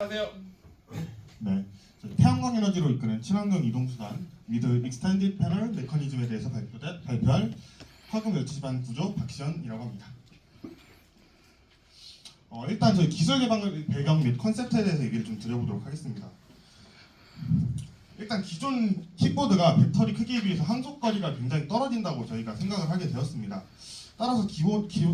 안녕하세요. 네, 태양광 에너지로 이끄는 친환경 이동수단 미드 익스텐디드 패널 메커니즘에 대해서 발표할 화금 집안 구조 박시현이라고 합니다. 어, 일단 저희 기술 개방 배경 및 컨셉트에 대해서 얘기를 좀 드려보도록 하겠습니다. 일단 기존 킥보드가 배터리 크기에 비해서 항속거리가 굉장히 떨어진다고 저희가 생각을 하게 되었습니다. 따라서 기본, 기,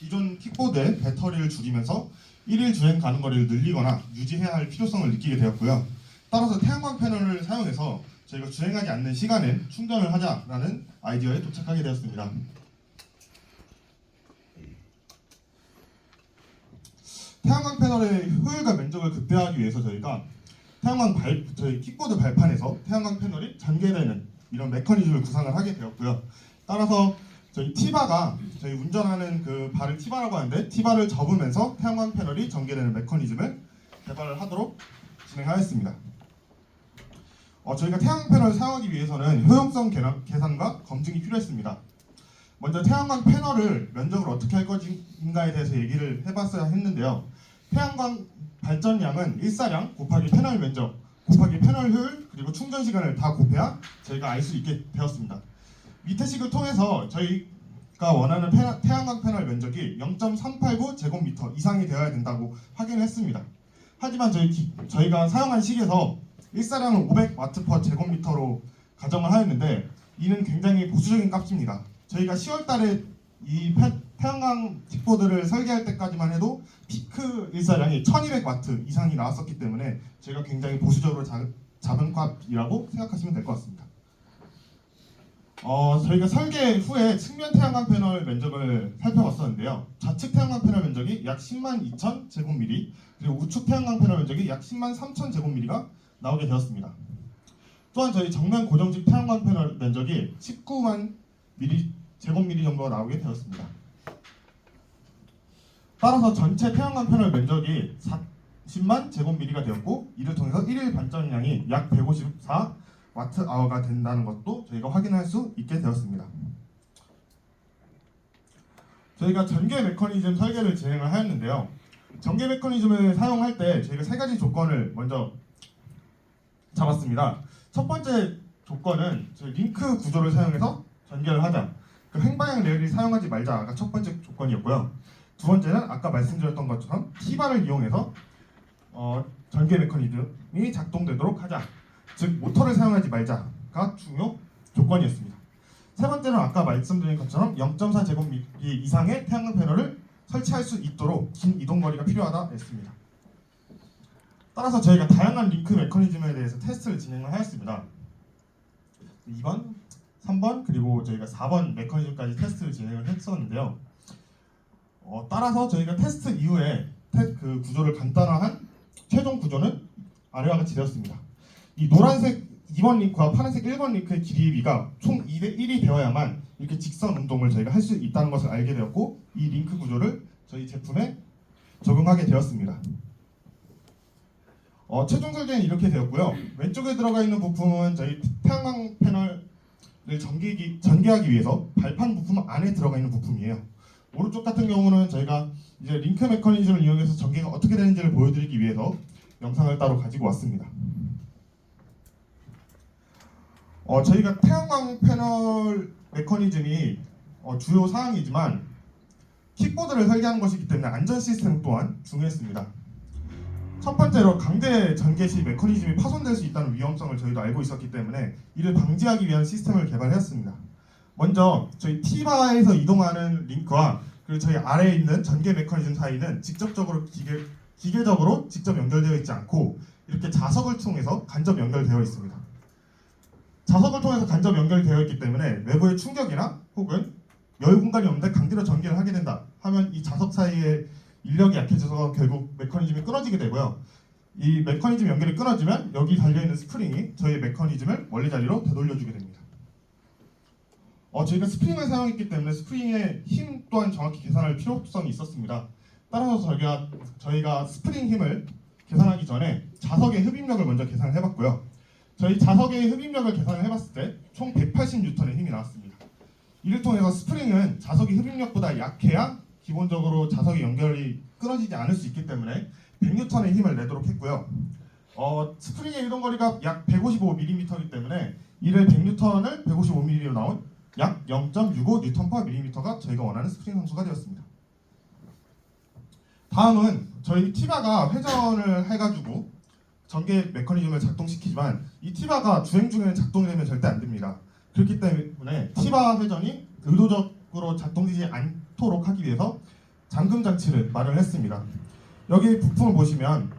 기존 킥보드의 배터리를 줄이면서 일일 주행 가는 거리를 늘리거나 유지해야 할 필요성을 느끼게 되었고요. 따라서 태양광 패널을 사용해서 저희가 주행하지 않는 시간에 충전을 하자라는 아이디어에 도착하게 되었습니다. 태양광 패널의 효율과 면적을 극대화하기 위해서 저희가 태양광 발 저희 킥보드 발판에서 태양광 패널이 전개되는 이런 메커니즘을 구상을 하게 되었고요. 따라서 저희 티바가 저희 운전하는 그 발을 티바라고 하는데 티바를 접으면서 태양광 패널이 전개되는 메커니즘을 개발을 하도록 진행하였습니다. 어, 저희가 태양 패널을 사용하기 위해서는 효용성 계산- 계산과 검증이 필요했습니다. 먼저 태양광 패널을 면적을 어떻게 할 것인가에 대해서 얘기를 해봤어야 했는데요. 태양광 발전량은 일사량 곱하기 패널 면적 곱하기 패널 효율 그리고 충전 시간을 다 곱해야 저희가 알 수 있게 되었습니다. 밑에 식을 통해서 저희가 원하는 패- 태양광 패널 면적이 0.389 제곱미터 이상이 되어야 된다고 확인을 했습니다. 하지만 저희 기- 저희가 사용한 식에서 일사량을 500와트 per 제곱미터로 가정을 하였는데 이는 굉장히 보수적인 값입니다. 저희가 10월달에 이 패- 태양광 킥보드를 설계할 때까지만 해도 피크 일사량이 1200와트 이상이 나왔었기 때문에 저희가 굉장히 보수적으로 자- 잡은 값이라고 생각하시면 될 것 같습니다. 어, 저희가 설계 후에 측면 태양광 패널 면적을 살펴봤었는데요. 좌측 태양광 패널 면적이 약 10만 2천 제곱미리, 그리고 우측 태양광 패널 면적이 약 10만 3천 제곱미리가 나오게 되었습니다. 또한 저희 정면 고정식 태양광 패널 면적이 19만 미리 제곱미리 정도가 나오게 되었습니다. 따라서 전체 태양광 패널 면적이 40만 제곱미리가 되었고 이를 통해서 1일 반전량이 약 154 와트 아워가 된다는 것도 저희가 확인할 수 있게 되었습니다. 저희가 전개 메커니즘 설계를 진행을 하였는데요. 전개 메커니즘을 사용할 때 저희가 세 가지 조건을 먼저 잡았습니다. 첫 번째 조건은 저희 링크 구조를 사용해서 전개를 하자. 그 횡방향 레일을 사용하지 말자가 첫 번째 조건이었고요. 두 번째는 아까 말씀드렸던 것처럼 T바를 이용해서 어, 전개 메커니즘이 작동되도록 하자. 즉 모터를 사용하지 말자가 중요 조건이었습니다. 세 번째는 아까 말씀드린 것처럼 0.4 제곱미터 이상의 태양광 패널을 설치할 수 있도록 긴 이동 거리가 필요하다 했습니다. 따라서 저희가 다양한 링크 메커니즘에 대해서 테스트를 진행을 하였습니다. 2번, 3번 그리고 저희가 4번 메커니즘까지 테스트를 진행을 했었는데요. 어, 따라서 저희가 테스트 이후에 테, 그 구조를 간단화한 최종 구조는 아래와 같이 되었습니다. 이 노란색 2번 링크와 파란색 1번 링크의 길이가 총 2대 1이 되어야만 이렇게 직선 운동을 저희가 할 수 있다는 것을 알게 되었고 이 링크 구조를 저희 제품에 적용하게 되었습니다. 어, 최종 설계는 이렇게 되었고요. 왼쪽에 들어가 있는 부품은 저희 태양광 패널을 전개기, 전개하기 위해서 발판 부품 안에 들어가 있는 부품이에요. 오른쪽 같은 경우는 저희가 이제 링크 메커니즘을 이용해서 전개가 어떻게 되는지를 보여드리기 위해서 영상을 따로 가지고 왔습니다. 어, 저희가 태양광 패널 메커니즘이 어, 주요 사항이지만 킥보드를 설계하는 것이기 때문에 안전 시스템 또한 중요했습니다. 첫 번째로 강제 전개 시 메커니즘이 파손될 수 있다는 위험성을 저희도 알고 있었기 때문에 이를 방지하기 위한 시스템을 개발했습니다. 먼저 저희 T바에서 이동하는 링크와 그리고 저희 아래에 있는 전개 메커니즘 사이는 직접적으로 기계, 기계적으로 직접 연결되어 있지 않고 이렇게 자석을 통해서 간접 연결되어 있습니다. 자석을 통해서 간접 연결되어 있기 때문에 외부의 충격이나 혹은 여유 공간이 없는데 강제로 전개를 하게 된다 하면 이 자석 사이에 인력이 약해져서 결국 메커니즘이 끊어지게 되고요. 이 메커니즘 연결이 끊어지면 여기 달려있는 스프링이 저희 메커니즘을 원래 자리로 되돌려주게 됩니다. 어, 저희가 스프링을 사용했기 때문에 스프링의 힘 또한 정확히 계산할 필요성이 있었습니다. 따라서 저희가, 저희가 스프링 힘을 계산하기 전에 자석의 흡입력을 먼저 계산을 해봤고요. 저희 자석의 흡입력을 계산을 해봤을 때 총 180N의 힘이 나왔습니다. 이를 통해서 스프링은 자석이 흡입력보다 약해야 기본적으로 자석의 연결이 끊어지지 않을 수 있기 때문에 100N의 힘을 내도록 했고요. 어, 스프링의 이동거리가 약 155mm이기 때문에 이를 100N을 155mm로 나온 약 0.65Nm/mm가 저희가 원하는 스프링 함수가 되었습니다. 다음은 저희 티바가 회전을 해가지고 전개 메커니즘을 작동시키지만 이 티바가 주행 중에는 작동이 되면 절대 안 됩니다. 그렇기 때문에 티바 회전이 의도적으로 작동되지 않도록 하기 위해서 잠금 장치를 마련했습니다. 여기 부품을 보시면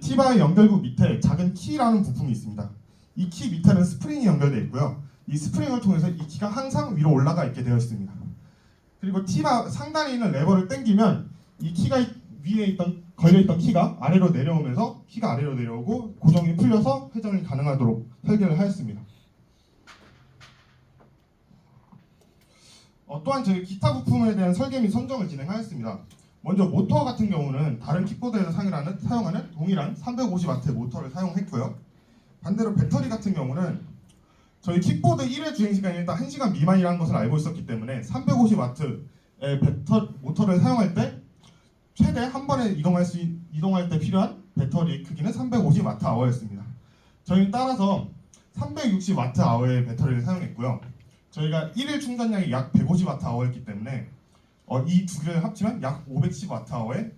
티바의 연결구 밑에 작은 키라는 부품이 있습니다. 이 키 밑에는 스프링이 연결되어 있고요. 이 스프링을 통해서 이 키가 항상 위로 올라가 있게 되어 있습니다. 그리고 티바 상단에 있는 레버를 당기면 이 키가 위에 있던 걸려 있던 키가 아래로 내려오면서 키가 아래로 내려오고 고정이 풀려서 회전이 가능하도록 설계를 하였습니다. 어, 또한 저희 기타 부품에 대한 설계 및 선정을 진행하였습니다. 먼저 모터 같은 경우는 다른 킥보드에서 사용하는, 사용하는 동일한 350W 모터를 사용했고요. 반대로 배터리 같은 경우는 저희 킥보드 1회 주행 시간이 일단 1시간 미만이라는 것을 알고 있었기 때문에 350W의 배터 모터를 사용할 때 최대 한 번에 이동할 수 있- 이동할 때 필요한 배터리 크기는 350Wh였습니다. 저희는 따라서 360Wh의 배터리를 사용했고요. 저희가 1일 충전량이 약 150Wh였기 때문에 어, 이두 개를 합치면 약 510Wh의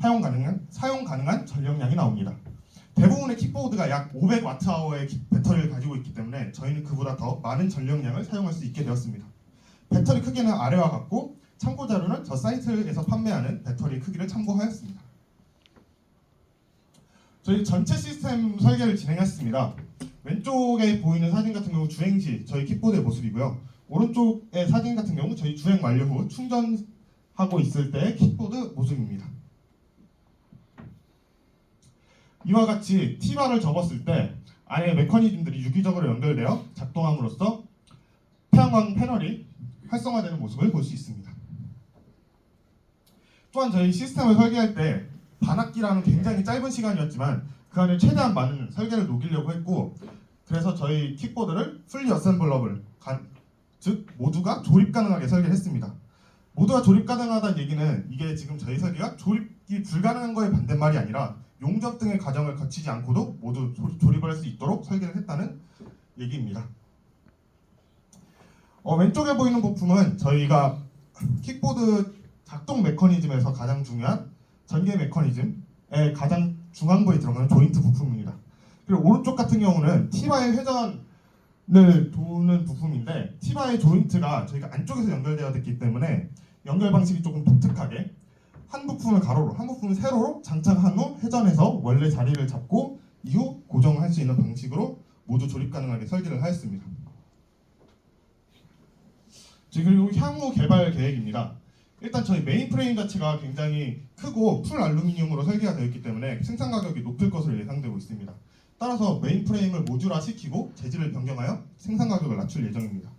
사용 가능한 사용 가능한 전력량이 나옵니다. 대부분의 킥보드가 약 500Wh의 배터리를 가지고 있기 때문에 저희는 그보다 더 많은 전력량을 사용할 수 있게 되었습니다. 배터리 크기는 아래와 같고 참고 자료는 저 사이트에서 판매하는 배터리 크기를 참고하였습니다. 저희 전체 시스템 설계를 진행했습니다. 왼쪽에 보이는 사진 같은 경우 주행 시 저희 킥보드의 모습이고요. 오른쪽의 사진 같은 경우 저희 주행 완료 후 충전하고 있을 때 킥보드 모습입니다. 이와 같이 T바를 접었을 때 안에 메커니즘들이 유기적으로 연결되어 작동함으로써 태양광 패널이 활성화되는 모습을 볼 수 있습니다. 또한 저희 시스템을 설계할 때 반학기라는 굉장히 짧은 시간이었지만 그 안에 최대한 많은 설계를 녹이려고 했고 그래서 저희 킥보드를 풀리 어셈블러블 즉 모두가 조립 가능하게 설계했습니다. 모두가 조립 가능하다는 얘기는 이게 지금 저희 설계가 조립이 불가능한 거에 반대말이 아니라 용접 등의 과정을 거치지 않고도 모두 조- 조립을 할 수 있도록 설계를 했다는 얘기입니다. 어, 왼쪽에 보이는 부품은 저희가 킥보드 작동 메커니즘에서 가장 중요한 전개 메커니즘의 가장 중앙부에 들어가는 조인트 부품입니다. 그리고 오른쪽 같은 경우는 티바의 회전을 도는 부품인데 티바의 조인트가 저희가 안쪽에서 연결되어 있기 때문에 연결 방식이 조금 독특하게 한 부품을 가로로 한 부품을 세로로 장착한 후 회전해서 원래 자리를 잡고 이후 고정할 수 있는 방식으로 모두 조립 가능하게 설계를 하였습니다. 그리고 향후 개발 계획입니다. 일단 저희 메인 프레임 자체가 굉장히 크고 풀 알루미늄으로 설계가 되어 있기 때문에 생산 가격이 높을 것으로 예상되고 있습니다. 따라서 메인 프레임을 모듈화 시키고 재질을 변경하여 생산 가격을 낮출 예정입니다.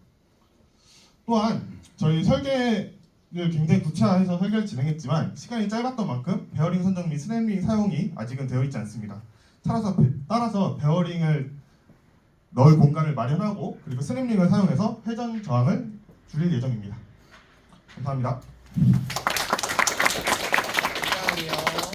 또한 저희 설계를 굉장히 구체화해서 설계를 진행했지만 시간이 짧았던 만큼 베어링 선정 및 스냅링 사용이 아직은 되어 있지 않습니다. 따라서 베- 따라서 베어링을 넣을 공간을 마련하고 그리고 스냅링을 사용해서 회전 저항을 줄일 예정입니다. 감사합니다. Thank you.